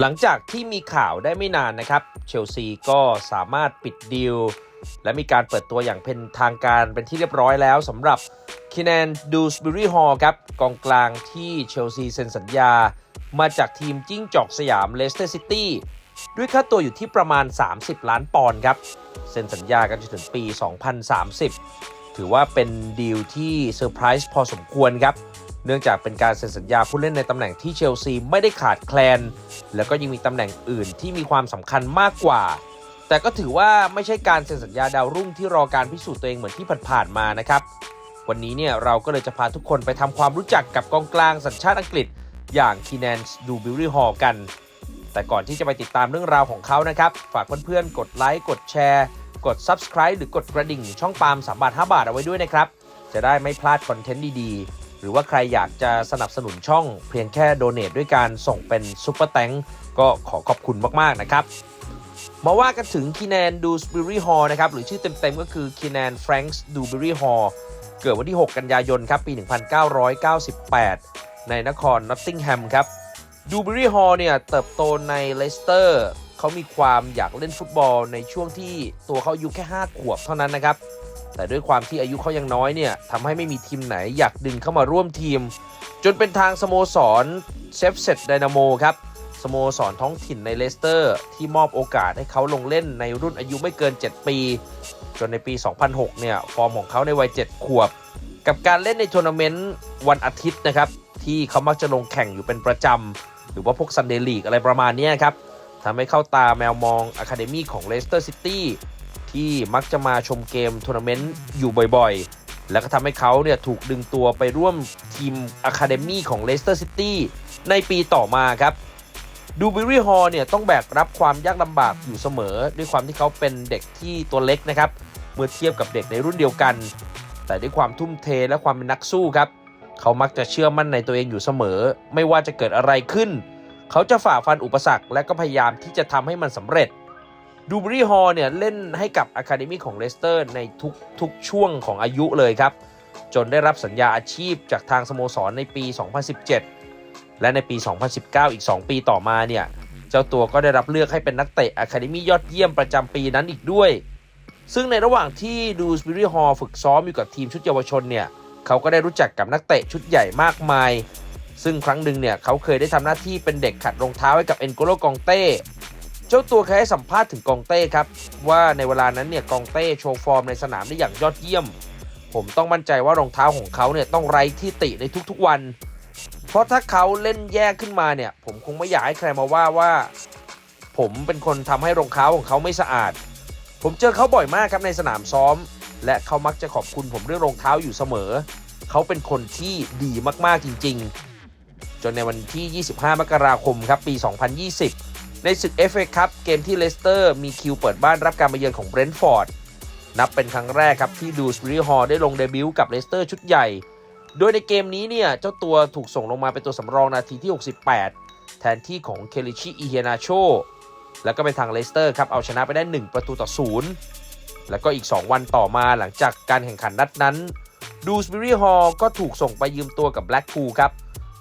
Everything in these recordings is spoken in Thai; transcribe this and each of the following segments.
หลังจากที่มีข่าวได้ไม่นานนะครับ เชลซีก็สามารถปิดดีล และมีการเปิดตัวอย่างเป็นทางการเป็นที่เรียบร้อยแล้วสำหรับคินแนนดูสบิรีฮอลครับกองกลางที่เชลซีเซ็นสัญญา มาจากทีมจิ้งจอกสยามเลสเตอร์ซิตี้ด้วยค่าตัวอยู่ที่ประมาณ 30 ล้านปอนด์ครับ เซ็นสัญญากันจนถึงปี 2030 ถือว่าเป็นดีลที่เซอร์ไพรส์พอสมควรครับ เนื่องจากเป็นการเซ็นสัญญาผู้เล่นในตำแหน่งที่เชลซีไม่ได้ขาดแคลน แล้วก็ยังมีตำแหน่งอื่นที่มีความสำคัญมากกว่า แต่ก็ถือว่าไม่ใช่การเซ็นสัญญาดาวรุ่งที่รอการพิสูจน์ตัวเองเหมือนที่ผ่านๆมานะครับ วันนี้เนี่ยเราก็เลยจะพาทุกคนไปทำความรู้จักกับกองกลางสัญชาติอังกฤษ อย่างคีแนนดูบิลลี่ฮอลกัน แต่ก่อนที่จะไปติดตามเรื่องราวของเขานะครับ ฝากเพื่อนๆกดไลค์กดแชร์ กด Subscribe หรือกดกระดิ่งช่องปาล์ม3บาท5บาทเอาไว้ด้วยนะครับจะได้ไม่พลาดคอนเทนต์ดีๆ หรือว่าใครอยากจะสนับสนุนช่องเพียงแค่โดเน a t ด้วยการส่งเป็นซุปเปอร์แตงก็ขอขอบคุณมาก ๆ นะครับ มาว่ากันถึงคีแนนดูสบิรี่ฮอลนะครับ หรือชื่อเต็ม ๆ ก็คือคีแนนแฟรงส์ดูบิรี่ฮอลเกิดวันที่ 6 กันยายนครับปี 1998 ในนครนอตติงแฮมครับดูบิรี่ฮอลเนี่ยเติบโตในเลสเตอร์เขามีความอยากเล่นฟุตบอลในช่วงที่ตัวเขาอายุแค่ 5 ขวบเท่านั้นนะครับ แต่ด้วยความที่อายุเขายังน้อยเนี่ยทำให้ไม่มีทีมไหนอยากดึงเข้ามาร่วมทีม จนเป็นทางสโมสรเซฟเซตไดนาโมครับสโมสรท้องถิ่นในเลสเตอร์ ที่มอบโอกาสให้เขาลงเล่นในรุ่นอายุไม่เกิน 7 ปี จนในปี 2006 เนี่ย ฟอร์มของเขาในวัย 7 ขวบ กับการเล่นในทัวร์นาเมนต์วันอาทิตย์นะครับ ที่เขามักจะลงแข่งอยู่เป็นประจำ หรือว่าพวกซันเดย์ลีกอะไรประมาณนี้ครับทำให้เข้าตาแมวมองอะคาเดมี่ของเลสเตอร์ซิตี้ ที่มักจะมาชมเกมทัวร์นาเมนต์อยู่บ่อยๆ แล้วก็ทำให้เขาเนี่ยถูกดึงตัวไปร่วมทีมอะคาเดมี่ของเลสเตอร์ซิตี้ในปีต่อมาครับดูบิรี่ฮอลเนี่ยต้องแบกรับความยากลำบากอยู่เสมอ ด้วยความที่เขาเป็นเด็กที่ตัวเล็กนะครับ เมื่อเทียบกับเด็กในรุ่นเดียวกัน แต่ด้วยความทุ่มเทและความเป็นนักสู้ครับ เขามักจะเชื่อมั่นในตัวเองอยู่เสมอ ไม่ว่าจะเกิดอะไรขึ้น เขาจะฝ่าฟันอุปสรรคและก็พยายามที่จะทำให้มันสำเร็จ ดูบรีฮอลเนี่ยเล่นให้กับอะคาเดมี่ของเลสเตอร์ในทุกทุกช่วงของอายุเลยครับ จนได้รับสัญญาอาชีพจากทางสโมสรในปี 2017 และในปี 2019 อีก 2 ปีต่อมาเนี่ย เจ้าตัวก็ได้รับเลือกให้เป็นนักเตะอะคาเดมี่ยอดเยี่ยมประจำปีนั้นอีกด้วย ซึ่งในระหว่างที่ดูสบิรี่ฮอลฝึกซ้อมอยู่กับทีมชุดเยาวชนเนี่ยเขาก็ได้รู้จักกับนักเตะชุดใหญ่มากมาย ซึ่งครั้งหนึ่งเนี่ยเขาเคยได้ทำหน้าที่เป็นเด็กขัดรองเท้าให้กับเอ็นโกโลกองเต้ เจ้าตัวเคยให้สัมภาษณ์ถึงกองเต้ครับ ว่าในเวลานั้นเนี่ยกองเต้โชว์ฟอร์มในสนามได้อย่างยอดเยี่ยม ผมต้องมั่นใจว่ารองเท้าของเขาเนี่ยต้องไร้ที่ติในทุกๆวัน เพราะถ้าเขาเล่นแย่ขึ้นมาเนี่ย ผมคงไม่อยากให้ใครมาว่าว่า ผมเป็นคนทำให้รองเท้าของเขาไม่สะอาด ผมเจอเขาบ่อยมากครับในสนามซ้อม และเขามักจะขอบคุณผมเรื่องรองเท้าอยู่เสมอ เขาเป็นคนที่ดีมากๆจริง ๆ จนในวันที่ 25 มกราคมครับปี 2020 ในศึก FA ครับเกมที่เลสเตอร์มีคิวเปิดบ้านรับการมาเยือนของเบรนท์ฟอร์ดนับเป็นครั้งแรกครับที่ดูสบิริฮอลได้ลงเดบิวต์กับเลสเตอร์ชุดใหญ่ โดยในเกมนี้เนี่ย เจ้าตัวถูกส่งลงมาเป็นตัวสำรองนาทีที่ 68 แทนที่ของเคลิชิอีเฮนาโชแล้วก็เป็นทางเลสเตอร์ครับ เอาชนะไปได้ 1 ประตูต่อ0แล้วก็อีก 2 วันต่อมาหลังจากการแข่งขันนัดนั้น ดูสบิริฮอลก็ถูกส่งไปยืมตัวกับแบล็กพูลครับ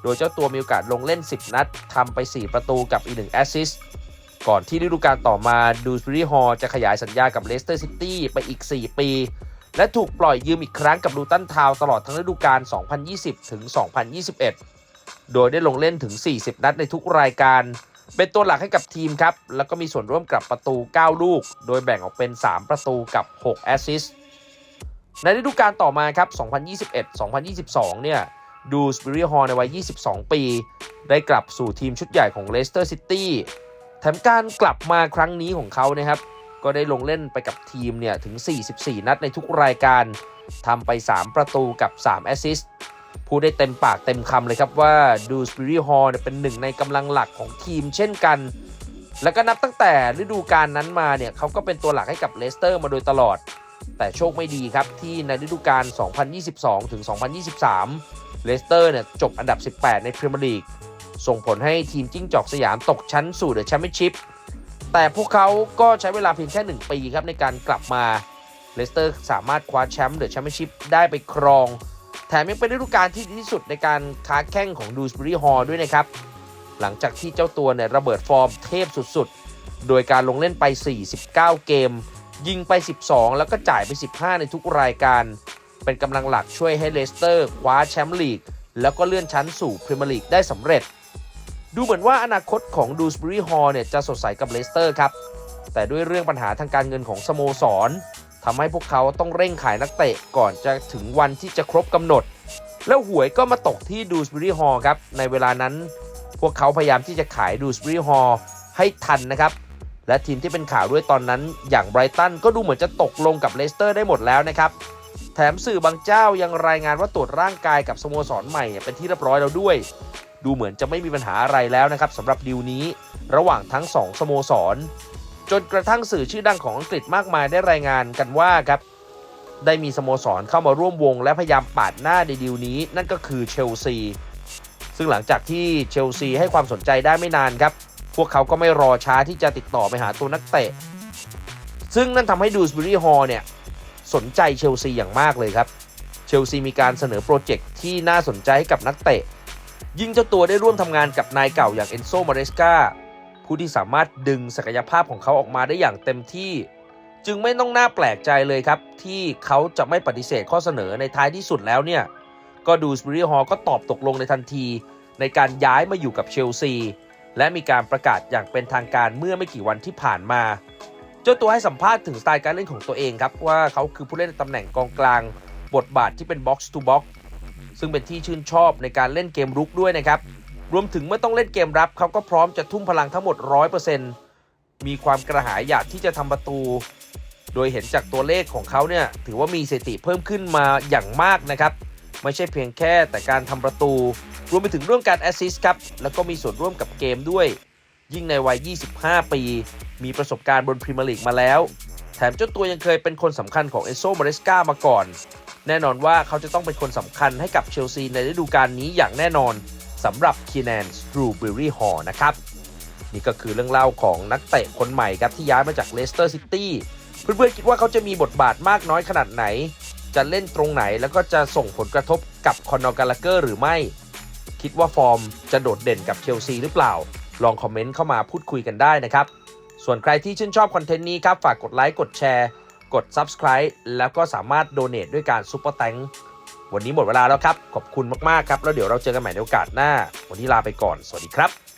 โดยเจ้าตัวมีโอกาสลงเล่น 10 นัดทำไป 4 ประตูกับอีก1แอสซิสต์ก่อนที่ฤดูกาลต่อมาดูสบริฮอลจะขยายสัญญากับเลสเตอร์ซิตี้ไปอีก 4 ปี และถูกปล่อยยืมอีกครั้งกับลูตันทาวตลอดทั้งฤดูกาล 2020 ถึง 2021 โดยได้ลงเล่นถึง 40 นัดในทุกรายการ เป็นตัวหลักให้กับทีมครับ แล้วก็มีส่วนร่วมกับประตู 9 ลูก โดยแบ่งออกเป็น 3 ประตูกับ 6 แอสซิสต์ในฤดูกาลต่อมาครับ 2021-2022 เนี่ย ดูสปิริฮอลในวัย 22 ปี ได้กลับสู่ทีมชุดใหญ่ของเลสเตอร์ซิตี้แถมการกลับมาครั้งนี้ของเขานะครับ ก็ได้ลงเล่นไปกับทีมเนี่ยถึง 44 นัดในทุกรายการทำไป 3 ประตูกับ 3 แอสซิสต์พูดได้เต็มปากเต็มคำเลยครับว่าดูสปิริฮอลเป็นหนึ่งในกำลังหลักของทีมเช่นกัน แล้วก็นับตั้งแต่ฤดูกาลนั้นมาเนี่ยเขาก็เป็นตัวหลักให้กับเลสเตอร์มาโดยตลอด แต่โชคไม่ดีครับที่ในฤดูกาล 2022 ถึง 2023 เลสเตอร์เนี่ยจบอันดับ 18 ในพรีเมียร์ลีก ส่งผลให้ทีมจิ้งจอกสยามตกชั้นสู่เดอะแชมเปี้ยนชิพ แต่พวกเขาก็ใช้เวลาเพียงแค่ 1 ปีครับในการกลับมา เลสเตอร์สามารถคว้าแชมป์เดอะแชมเปี้ยนชิพได้ไปครอง แถมยังเป็นฤดูกาลที่ดีที่สุดในการค้าแข่งของดูสบรีฮอลด้วยนะครับ หลังจากที่เจ้าตัวเนี่ยระเบิดฟอร์มเทพสุดๆ โดยการลงเล่นไป 49 เกม ยิงไป 12 แล้วก็จ่ายไป 15 ในทุกรายการ เป็นกำลังหลักช่วยให้เลสเตอร์คว้าแชมป์ลีก แล้วก็เลื่อนชั้นสู่พรีเมียร์ลีกได้สำเร็จ ดูเหมือนว่าอนาคตของดูสบรีฮอลเนี่ยจะสดใสกับเลสเตอร์ครับ แต่ด้วยเรื่องปัญหาทางการเงินของสโมสรทำให้พวกเขาต้องเร่งขายนักเตะก่อนจะถึงวันที่จะครบกำหนด แล้วหวยก็มาตกที่ดูสบรีฮอลครับในเวลานั้น พวกเขาพยายามที่จะขายดูสบรีฮอลให้ทันนะครับและทีมที่เป็นข่าวด้วยตอนนั้น อย่างไบรตันก็ดูเหมือนจะตกลงกับเลสเตอร์ได้หมดแล้วนะครับ ถมสื่อบางเจ้ายังรายงานว่าตรวจร่างกายกับสโมสรใหม่เป็นที่เรียบร้อยแล้วด้วย ดูเหมือนจะไม่มีปัญหาอะไรแล้วนะครับสำหรับดีลนี้ ระหว่างทั้งสองสโมสร จนกระทั่งสื่อชื่อดังของอังกฤษมากมายได้รายงานกันว่าครับได้มีสโมสรเข้ามาร่วมวงและพยายามปาดหน้าในดีลนี้ นั่นก็คือเชลซี ซึ่งหลังจากที่เชลซีให้ความสนใจได้ไม่นานครับ พวกเขาก็ไม่รอช้าที่จะติดต่อไปหาตัวนักเตะ ซึ่งนั่นทำให้ดูสบรีฮอลเนี่ย สนใจเชลซีอย่างมากเลยครับ เชลซีมีการเสนอโปรเจกต์ที่น่าสนใจให้กับนักเตะ ยิ่งเจ้าตัวได้ร่วมทำงานกับนายเก่าอย่างเอนโซมาเรสกาผู้ที่สามารถดึงศักยภาพของเขาออกมาได้อย่างเต็มที่ จึงไม่ต้องน่าแปลกใจเลยครับ ที่เขาจะไม่ปฏิเสธข้อเสนอในท้ายที่สุดแล้วเนี่ย ก็ดูสบรีฮอลก็ตอบตกลงในทันที ในการย้ายมาอยู่กับเชลซีและมีการประกาศอย่างเป็นทางการเมื่อไม่กี่วันที่ผ่านมา เจ้าตัวให้สัมภาษณ์ถึงสไตล์การเล่นของตัวเองครับ ว่าเขาคือผู้เล่นตำแหน่งกองกลาง บทบาทที่เป็นบ็อกซ์ทูบ็อกซึ่งเป็นที่ชื่นชอบในการเล่นเกมรุกด้วยนะครับ รวมถึงเมื่อต้องเล่นเกมรับเขาก็พร้อมจะทุ่มพลังทั้งหมด 100%มีความกระหายอยากที่จะทำประตู โดยเห็นจากตัวเลขของเขาเนี่ยถือว่ามีสถิติเพิ่มขึ้นมาอย่างมากนะครับไม่ใช่เพียงแค่แต่การทำประตู รวมไปถึงเรื่องการแอสซิสต์ครับแล้วก็มีส่วนร่วมกับเกมด้วย ยิ่งในวัย 25 ปี มีประสบการณ์บนพรีเมียร์ลีกมาแล้ว แถมเจ้าตัวยังเคยเป็นคนสำคัญของเอโซมาเรสกามาก่อน แน่นอนว่าเขาจะต้องเป็นคนสำคัญให้กับเชลซีในฤดูกาลนี้อย่างแน่นอนสำหรับคีแนนสตรูเบอรี่ฮอนะครับ นี่ก็คือเรื่องเล่าของนักเตะคนใหม่ครับที่ย้ายมาจากเลสเตอร์ซิตี้เพื่อนๆคิดว่าเขาจะมีบทบาทมากน้อยขนาดไหน จะเล่นตรงไหนแล้วก็จะส่งผลกระทบกับคอนอร์กาลาเกอร์หรือไม่ คิดว่าฟอร์มจะโดดเด่นกับเชลซีหรือเปล่า ลองคอมเมนต์เข้ามาพูดคุยกันได้นะครับ ส่วนใครที่ชื่นชอบคอนเทนต์นี้ครับ ฝากกดไลค์กดแชร์ กด Subscribe แล้วก็สามารถโดเน a t ด้วยการซุปเปอร์แตงวันนี้หมดเวลาแล้วครับ ขอบคุณมาก ๆ ครับ แล้วเดี๋ยวเราเจอกันใหม่ในโอกาสหน้า วันนี้ลาไปก่อน สวัสดีครับ